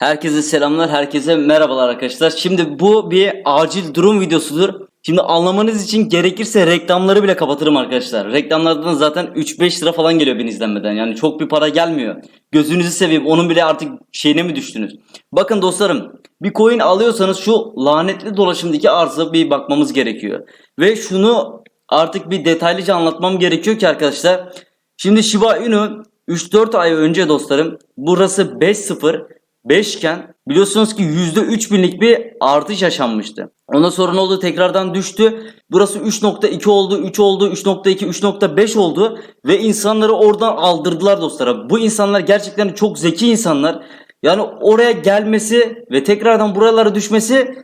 Herkese selamlar, herkese merhabalar arkadaşlar. Şimdi bu bir acil durum videosudur. Şimdi anlamanız için gerekirse reklamları bile kapatırım arkadaşlar. Reklamlardan zaten 3-5 lira falan geliyor ben izlenmeden. Yani çok bir para gelmiyor. Gözünüzü seveyim onun bile artık şeyine mi düştünüz? Bakın dostlarım bir coin alıyorsanız şu lanetli dolaşımdaki arıza bir bakmamız gerekiyor. Ve şunu artık bir detaylıca anlatmam gerekiyor ki arkadaşlar. Şimdi Shiba Inu 3-4 ay önce dostlarım burası 5-0 5 iken biliyorsunuz ki %3 binlik bir artış yaşanmıştı. Ondan sonra ne oldu? Tekrardan düştü. Burası 3.2 oldu, 3 oldu, 3.2, 3.5 oldu ve insanları oradan aldırdılar dostlara. Bu insanlar gerçekten çok zeki insanlar. Yani oraya gelmesi ve tekrardan buralara düşmesi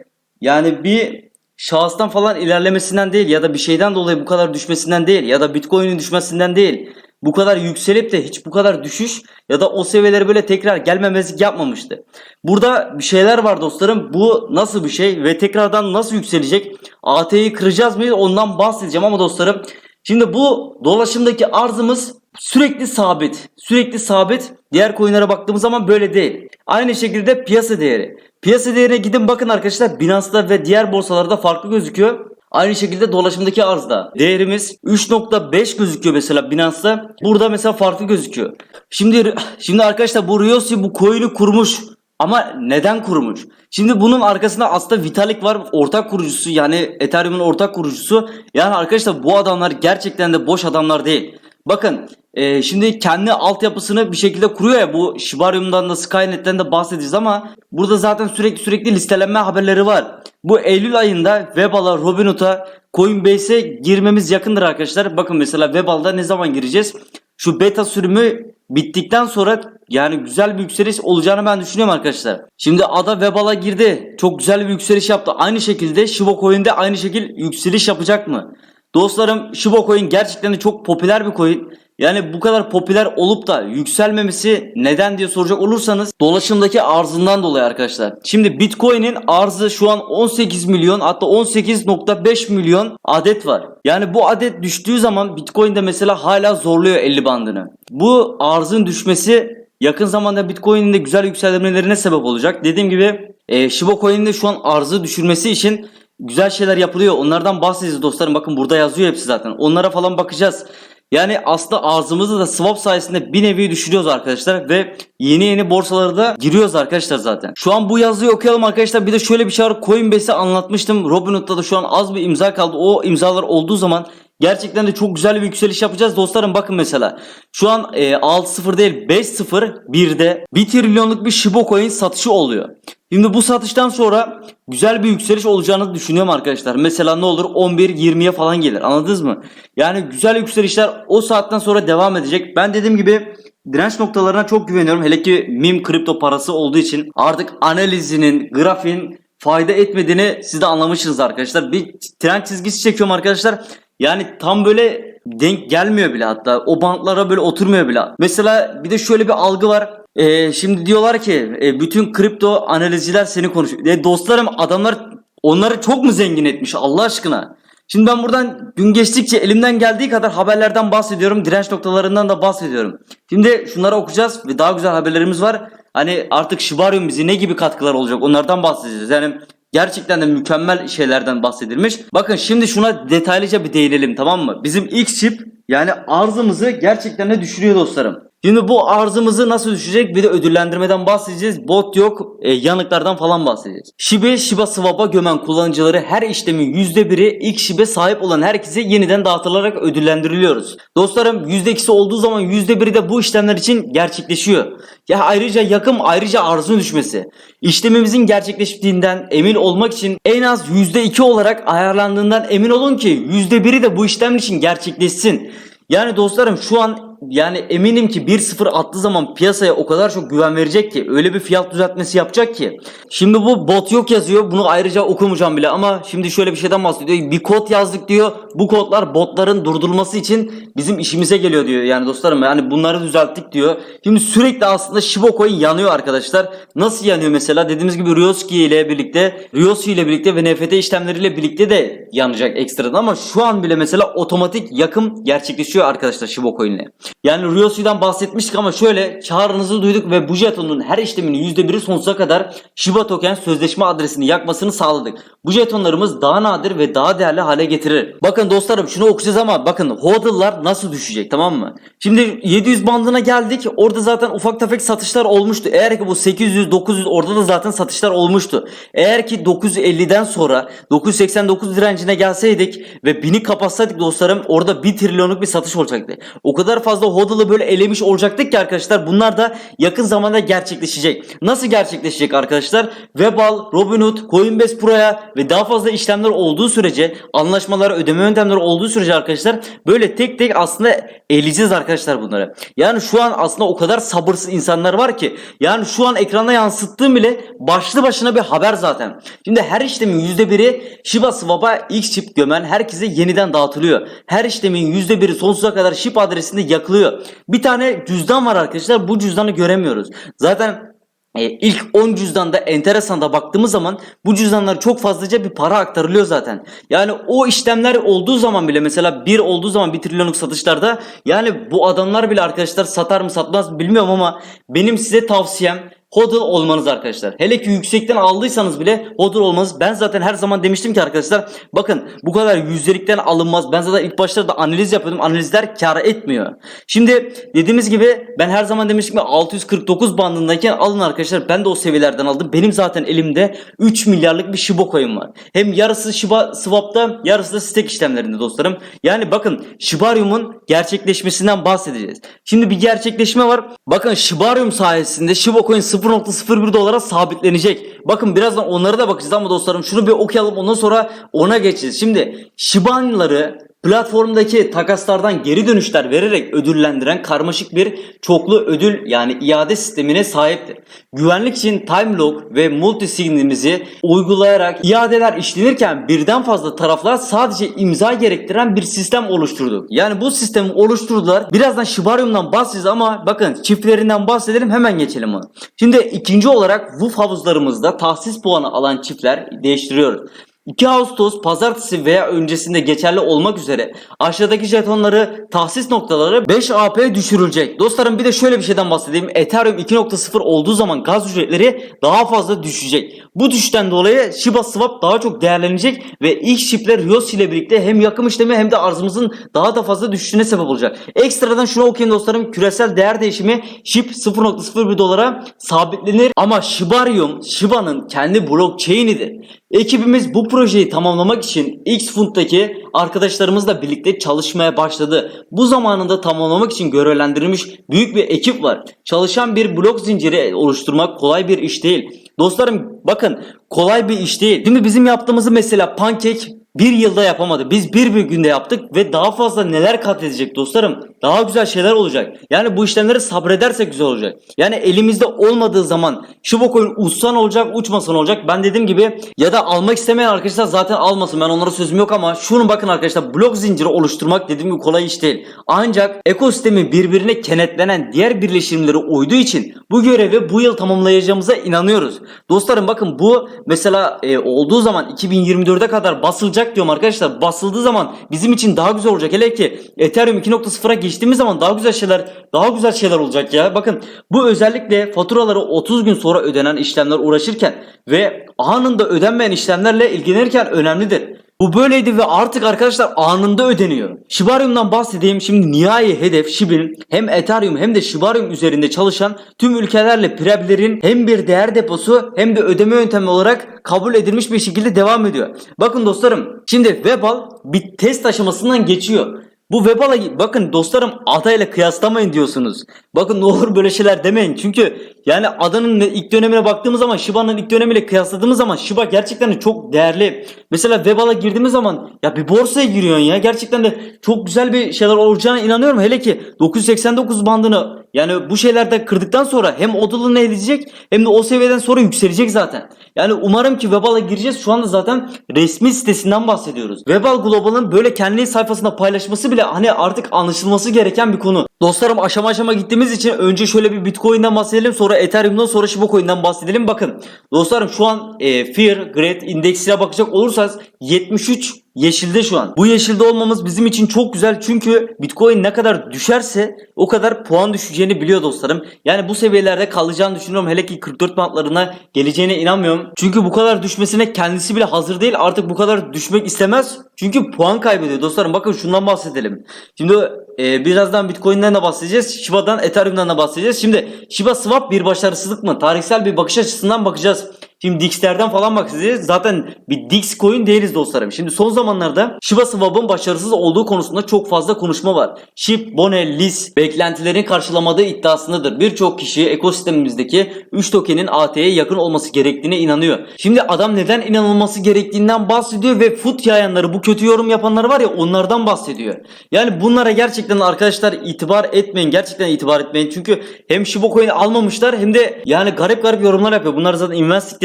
yani bir şahıstan falan ilerlemesinden değil ya da bir şeyden dolayı bu kadar düşmesinden değil ya da Bitcoin'in düşmesinden değil. Bu kadar yükselip de hiç bu kadar düşüş ya da o seviyelere böyle tekrar gelmemezlik yapmamıştı. Burada bir şeyler var dostlarım. Bu nasıl bir şey ve tekrardan nasıl yükselecek? AT'yi kıracağız mı? Ondan bahsedeceğim ama dostlarım. Şimdi bu dolaşımdaki arzımız sürekli sabit. Sürekli sabit. Diğer coinlere baktığımız zaman böyle değil. Aynı şekilde piyasa değeri. Piyasa değerine gidin bakın arkadaşlar Binance'da ve diğer borsalarda farklı gözüküyor. Aynı şekilde dolaşımdaki arzda değerimiz 3.5 gözüküyor mesela Binance'da. Burada mesela farklı gözüküyor. Şimdi şimdi arkadaşlar bu Riosi bu coin'i kurmuş. Ama neden kurmuş? Şimdi bunun arkasında aslında Vitalik var ortak kurucusu yani Ethereum'un ortak kurucusu. Yani arkadaşlar bu adamlar gerçekten de boş adamlar değil. Bakın e, şimdi kendi altyapısını bir şekilde kuruyor ya bu Shibarium'dan da Skynet'ten de bahsedeceğiz ama burada zaten sürekli sürekli listelenme haberleri var. Bu Eylül ayında Webal'a, Robinhood'a, Coinbase'e girmemiz yakındır arkadaşlar. Bakın mesela Webal'da ne zaman gireceğiz? Şu beta sürümü bittikten sonra yani güzel bir yükseliş olacağını ben düşünüyorum arkadaşlar. Şimdi Ada Webal'a girdi. Çok güzel bir yükseliş yaptı. Aynı şekilde Shiba Coin'de aynı şekilde yükseliş yapacak mı? Dostlarım Shiba Coin gerçekten de çok popüler bir coin. Yani bu kadar popüler olup da yükselmemesi neden diye soracak olursanız dolaşımdaki arzından dolayı arkadaşlar. Şimdi Bitcoin'in arzı şu an 18 milyon hatta 18.5 milyon adet var. Yani bu adet düştüğü zaman Bitcoin'de mesela hala zorluyor 50 bandını. Bu arzın düşmesi yakın zamanda Bitcoin'in de güzel yükselmelerine sebep olacak. Dediğim gibi e, Shiba Coin'in de şu an arzı düşürmesi için güzel şeyler yapılıyor. Onlardan bahsedeceğiz dostlarım. Bakın burada yazıyor hepsi zaten. Onlara falan bakacağız. Yani aslında arzımızı da swap sayesinde bir nevi düşürüyoruz arkadaşlar ve yeni yeni borsalara da giriyoruz arkadaşlar zaten. Şu an bu yazıyı okuyalım arkadaşlar. Bir de şöyle bir şey var. Coinbase'i anlatmıştım. Robinhood'da da şu an az bir imza kaldı. O imzalar olduğu zaman Gerçekten de çok güzel bir yükseliş yapacağız dostlarım. Bakın mesela şu an e, 6-0 değil 5-0 1'de 1 trilyonluk bir Shiba Coin satışı oluyor. Şimdi bu satıştan sonra güzel bir yükseliş olacağını düşünüyorum arkadaşlar. Mesela ne olur 11-20'ye falan gelir anladınız mı? Yani güzel yükselişler o saatten sonra devam edecek. Ben dediğim gibi direnç noktalarına çok güveniyorum. Hele ki meme kripto parası olduğu için artık analizinin, grafiğin fayda etmediğini siz de anlamışsınız arkadaşlar. Bir trend çizgisi çekiyorum arkadaşlar. Yani tam böyle denk gelmiyor bile hatta. O bantlara böyle oturmuyor bile. Mesela bir de şöyle bir algı var. Ee, şimdi diyorlar ki e, bütün kripto analizciler seni konuşuyor. E, dostlarım adamlar onları çok mu zengin etmiş Allah aşkına? Şimdi ben buradan gün geçtikçe elimden geldiği kadar haberlerden bahsediyorum. Direnç noktalarından da bahsediyorum. Şimdi şunları okuyacağız ve daha güzel haberlerimiz var. Hani artık Shibarium bize ne gibi katkılar olacak onlardan bahsedeceğiz. Yani Gerçekten de mükemmel şeylerden bahsedilmiş. Bakın şimdi şuna detaylıca bir değinelim tamam mı? Bizim ilk chip yani arzımızı gerçekten de düşürüyor dostlarım. Şimdi bu arzımızı nasıl düşecek bir de ödüllendirmeden bahsedeceğiz. Bot yok e, yanıklardan falan bahsedeceğiz. Shiba Shiba Swap'a gömen kullanıcıları her işlemin %1'i ilk Shiba sahip olan herkese yeniden dağıtılarak ödüllendiriliyoruz. Dostlarım %2'si olduğu zaman %1'i de bu işlemler için gerçekleşiyor. Ya ayrıca yakım ayrıca arzın düşmesi. İşlemimizin gerçekleştiğinden emin olmak için en az %2 olarak ayarlandığından emin olun ki %1'i de bu işlem için gerçekleşsin. Yani dostlarım şu an yani eminim ki 1-0 attığı zaman piyasaya o kadar çok güven verecek ki öyle bir fiyat düzeltmesi yapacak ki. Şimdi bu bot yok yazıyor. Bunu ayrıca okumayacağım bile ama şimdi şöyle bir şeyden bahsediyor. Bir kod yazdık diyor. Bu kodlar botların durdurulması için bizim işimize geliyor diyor. Yani dostlarım yani bunları düzelttik diyor. Şimdi sürekli aslında Shiba Coin yanıyor arkadaşlar. Nasıl yanıyor mesela? Dediğimiz gibi Ryoski ile birlikte, Ryosi ile birlikte ve NFT işlemleriyle birlikte de yanacak ekstradan ama şu an bile mesela otomatik yakım gerçekleşiyor arkadaşlar Shiba Coin ile. Yani Ryoshi'den bahsetmiştik ama şöyle çağrınızı duyduk ve bu jetonun her işleminin %1'i sonsuza kadar Shiba Token sözleşme adresini yakmasını sağladık. Bu jetonlarımız daha nadir ve daha değerli hale getirir. Bakın dostlarım şunu okuyacağız ama bakın hodl'lar nasıl düşecek tamam mı? Şimdi 700 bandına geldik. Orada zaten ufak tefek satışlar olmuştu. Eğer ki bu 800 900 orada da zaten satışlar olmuştu. Eğer ki 950'den sonra 989 direncine gelseydik ve 1000'i kapatsaydık dostlarım orada 1 trilyonluk bir satış olacaktı. O kadar fazla hodl'ı böyle elemiş olacaktık ki arkadaşlar bunlar da yakın zamanda gerçekleşecek. Nasıl gerçekleşecek arkadaşlar? Webal, Robinhood, Coinbase Pro'ya ve daha fazla işlemler olduğu sürece anlaşmalar, ödeme yöntemleri olduğu sürece arkadaşlar böyle tek tek aslında eleyeceğiz arkadaşlar bunları. Yani şu an aslında o kadar sabırsız insanlar var ki yani şu an ekrana yansıttığım bile başlı başına bir haber zaten. Şimdi her işlemin %1'i Shiba Swap'a X chip gömen herkese yeniden dağıtılıyor. Her işlemin %1'i sonsuza kadar SHIB adresinde yakılıyor. Bir tane cüzdan var arkadaşlar. Bu cüzdanı göremiyoruz. Zaten e, ilk 10 cüzdanda enteresan da baktığımız zaman bu cüzdanlara çok fazlaca bir para aktarılıyor zaten. Yani o işlemler olduğu zaman bile mesela bir olduğu zaman 1 trilyonluk satışlarda yani bu adamlar bile arkadaşlar satar mı satmaz mı bilmiyorum ama benim size tavsiyem hodl olmanız arkadaşlar. Hele ki yüksekten aldıysanız bile hodl olmanız. Ben zaten her zaman demiştim ki arkadaşlar bakın bu kadar yüzdelikten alınmaz. Ben zaten ilk başlarda analiz yapıyordum. Analizler kar etmiyor. Şimdi dediğimiz gibi ben her zaman demiştim ki 649 bandındayken alın arkadaşlar. Ben de o seviyelerden aldım. Benim zaten elimde 3 milyarlık bir Shiba coin var. Hem yarısı Shiba Swap'ta yarısı da stake işlemlerinde dostlarım. Yani bakın Shibarium'un gerçekleşmesinden bahsedeceğiz. Şimdi bir gerçekleşme var. Bakın Shibarium sayesinde Shiba coin 0.01 dolara sabitlenecek. Bakın birazdan onlara da bakacağız ama dostlarım şunu bir okuyalım ondan sonra ona geçeceğiz. Şimdi Shiba'nları platformdaki takaslardan geri dönüşler vererek ödüllendiren karmaşık bir çoklu ödül yani iade sistemine sahiptir. Güvenlik için time lock ve multi signimizi uygulayarak iadeler işlenirken birden fazla taraflar sadece imza gerektiren bir sistem oluşturduk. Yani bu sistemi oluşturdular. Birazdan Shibarium'dan bahsedeceğiz ama bakın çiftlerinden bahsedelim hemen geçelim onu. Şimdi ikinci olarak WUF havuzlarımızda tahsis puanı alan çiftler değiştiriyoruz. 2 Ağustos pazartesi veya öncesinde geçerli olmak üzere aşağıdaki jetonları tahsis noktaları 5 AP düşürülecek. Dostlarım bir de şöyle bir şeyden bahsedeyim. Ethereum 2.0 olduğu zaman gaz ücretleri daha fazla düşecek. Bu düşüşten dolayı Shiba Swap daha çok değerlenecek ve ilk chipler Ryoshi ile birlikte hem yakım işlemi hem de arzımızın daha da fazla düşüşüne sebep olacak. Ekstradan şunu okuyun dostlarım. Küresel değer değişimi SHIB 0.01 dolara sabitlenir ama Shibarium Shiba'nın kendi blockchain'idir. Ekibimiz bu projeyi tamamlamak için X Fund'daki arkadaşlarımızla birlikte çalışmaya başladı. Bu zamanında tamamlamak için görevlendirilmiş büyük bir ekip var. Çalışan bir blok zinciri oluşturmak kolay bir iş değil. Dostlarım bakın kolay bir iş değil. Şimdi bizim yaptığımızı mesela Pancake bir yılda yapamadı. Biz bir bir günde yaptık ve daha fazla neler kat edecek dostlarım. Daha güzel şeyler olacak. Yani bu işlemleri sabredersek güzel olacak. Yani elimizde olmadığı zaman şu coin uçsan olacak uçmasan olacak. Ben dediğim gibi ya da almak istemeyen arkadaşlar zaten almasın. Ben onlara sözüm yok ama şunu bakın arkadaşlar blok zinciri oluşturmak dediğim gibi kolay iş değil. Ancak ekosistemi birbirine kenetlenen diğer birleşimleri uyduğu için bu görevi bu yıl tamamlayacağımıza inanıyoruz. Dostlarım bakın bu mesela e, olduğu zaman 2024'e kadar basılacak diyorum arkadaşlar. Basıldığı zaman bizim için daha güzel olacak. Hele ki Ethereum 2.0'a geçtiğimiz zaman daha güzel şeyler daha güzel şeyler olacak ya. Bakın bu özellikle faturaları 30 gün sonra ödenen işlemler uğraşırken ve anında ödenmeyen işlemlerle ilgilenirken önemlidir. Bu böyleydi ve artık arkadaşlar anında ödeniyor. Shibarium'dan bahsedeyim. Şimdi nihai hedef Shib'in hem Ethereum hem de Shibarium üzerinde çalışan tüm ülkelerle Preb'lerin hem bir değer deposu hem de ödeme yöntemi olarak kabul edilmiş bir şekilde devam ediyor. Bakın dostlarım şimdi Webal bir test aşamasından geçiyor. Bu Webal'a bakın dostlarım adayla kıyaslamayın diyorsunuz. Bakın ne olur böyle şeyler demeyin. Çünkü yani adanın ilk dönemine baktığımız zaman Shiba'nın ilk dönemiyle kıyasladığımız zaman Shiba gerçekten de çok değerli. Mesela Webal'a girdiğimiz zaman ya bir borsaya giriyorsun ya. Gerçekten de çok güzel bir şeyler olacağına inanıyorum. Hele ki 989 bandını yani bu şeylerde kırdıktan sonra hem odalını edecek hem de o seviyeden sonra yükselecek zaten. Yani umarım ki Webal'a gireceğiz. Şu anda zaten resmi sitesinden bahsediyoruz. Webal Global'ın böyle kendi sayfasında paylaşması bile hani artık anlaşılması gereken bir konu. Dostlarım aşama aşama gittiğimiz için önce şöyle bir Bitcoin'den bahsedelim sonra Ethereum'dan sonra Shiba Coin'den bahsedelim. Bakın dostlarım şu an e, Fear Great indeksine bakacak olursanız 73 yeşilde şu an. Bu yeşilde olmamız bizim için çok güzel çünkü Bitcoin ne kadar düşerse o kadar puan düşeceğini biliyor dostlarım. Yani bu seviyelerde kalacağını düşünüyorum. Hele ki 44 bantlarına geleceğine inanmıyorum. Çünkü bu kadar düşmesine kendisi bile hazır değil. Artık bu kadar düşmek istemez. Çünkü puan kaybediyor dostlarım. Bakın şundan bahsedelim. Şimdi e, birazdan Bitcoin'den de bahsedeceğiz. Shiba'dan, Ethereum'dan da bahsedeceğiz. Şimdi Shiba Swap bir başarısızlık mı? Tarihsel bir bakış açısından bakacağız. Şimdi Dix'lerden falan bakacağız. Zaten bir Dix coin değiliz dostlarım. Şimdi son zamanlarda Shiba Swap'ın başarısız olduğu konusunda çok fazla konuşma var. SHIB, Bone, Lis beklentilerin karşılamadığı iddiasındadır. Birçok kişi ekosistemimizdeki 3 tokenin AT'ye yakın olması gerektiğine inanıyor. Şimdi adam neden inanılması gerektiğinden bahsediyor ve fut yayanları bu kötü yorum yapanlar var ya onlardan bahsediyor. Yani bunlara gerçekten arkadaşlar itibar etmeyin. Gerçekten itibar etmeyin. Çünkü hem Shiba Coin'i almamışlar hem de yani garip garip yorumlar yapıyor. Bunları zaten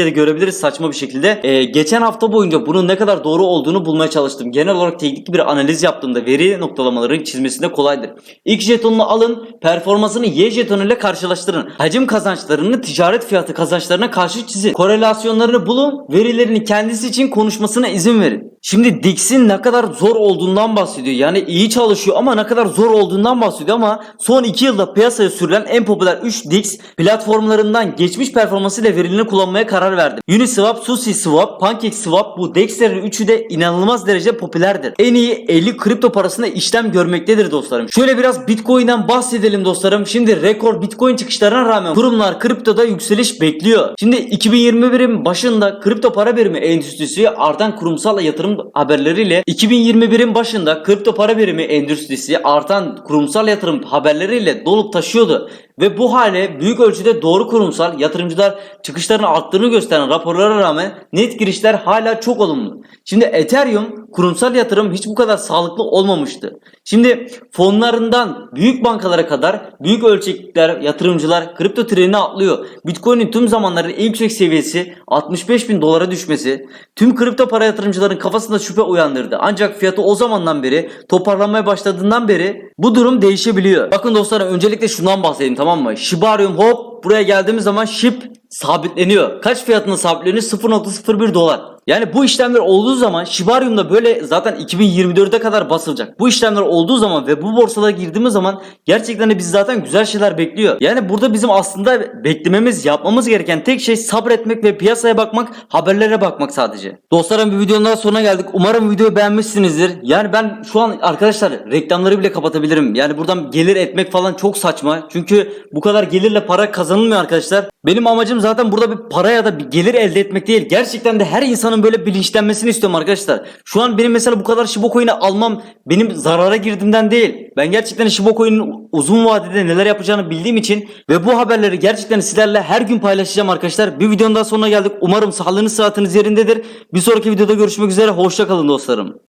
Investing'de de görebiliriz saçma bir şekilde. Ee, geçen hafta boyunca bunun ne kadar doğru olduğunu bulmaya çalıştım. Genel olarak teknik bir analiz yaptığımda veri noktalamaların çizmesinde kolaydır. İlk jetonunu alın, performansını Y jetonuyla karşılaştırın. Hacim kazançlarını ticaret fiyatı kazançlarına karşı çizin. Korelasyonlarını bulun, verilerini kendisi için konuşmasına izin verin. Şimdi Dix'in ne kadar zor olduğundan bahsediyor. Yani iyi çalışıyor ama ne kadar zor olduğundan bahsediyor ama son 2 yılda piyasaya sürülen en popüler 3 Dix platformlarından geçmiş performansıyla verilerini kullanmaya karar verdi. Uniswap, SushiSwap, PancakeSwap bu Dex'lerin üçü de inanılmaz derece popülerdir. En iyi 50 kripto parasında işlem görmektedir dostlarım. Şöyle biraz Bitcoin'den bahsedelim dostlarım. Şimdi rekor Bitcoin çıkışlarına rağmen kurumlar kriptoda yükseliş bekliyor. Şimdi 2021'in başında kripto para birimi endüstrisi artan kurumsal yatırım haberleriyle 2021'in başında kripto para birimi endüstrisi artan kurumsal yatırım haberleriyle dolup taşıyordu. Ve bu hale büyük ölçüde doğru kurumsal yatırımcılar çıkışlarının arttığını gösteren raporlara rağmen net girişler hala çok olumlu. Şimdi Ethereum kurumsal yatırım hiç bu kadar sağlıklı olmamıştı. Şimdi fonlarından büyük bankalara kadar büyük ölçekler yatırımcılar kripto trenine atlıyor. Bitcoin'in tüm zamanların en yüksek seviyesi 65 bin dolara düşmesi tüm kripto para yatırımcıların kafasında şüphe uyandırdı. Ancak fiyatı o zamandan beri toparlanmaya başladığından beri bu durum değişebiliyor. Bakın dostlar öncelikle şundan bahsedeyim tamam mı? Shibarium hop buraya geldiğimiz zaman SHIB sabitleniyor. Kaç fiyatına sabitleniyor? 0.01 dolar. Yani bu işlemler olduğu zaman Shibarium'da böyle zaten 2024'e kadar basılacak. Bu işlemler olduğu zaman ve bu borsada girdiğimiz zaman gerçekten de biz zaten güzel şeyler bekliyor. Yani burada bizim aslında beklememiz, yapmamız gereken tek şey sabretmek ve piyasaya bakmak, haberlere bakmak sadece. Dostlarım bir videonun daha sonuna geldik. Umarım videoyu beğenmişsinizdir. Yani ben şu an arkadaşlar reklamları bile kapatabilirim. Yani buradan gelir etmek falan çok saçma. Çünkü bu kadar gelirle para kazanılmıyor arkadaşlar. Benim amacım zaten burada bir para ya da bir gelir elde etmek değil. Gerçekten de her insanın böyle bilinçlenmesini istiyorum arkadaşlar. Şu an benim mesela bu kadar Shiba Coin'i almam benim zarara girdiğimden değil. Ben gerçekten Shiba Coin'in uzun vadede neler yapacağını bildiğim için ve bu haberleri gerçekten sizlerle her gün paylaşacağım arkadaşlar. Bir videonun daha sonuna geldik. Umarım sağlığınız sıhhatiniz yerindedir. Bir sonraki videoda görüşmek üzere. Hoşça kalın dostlarım.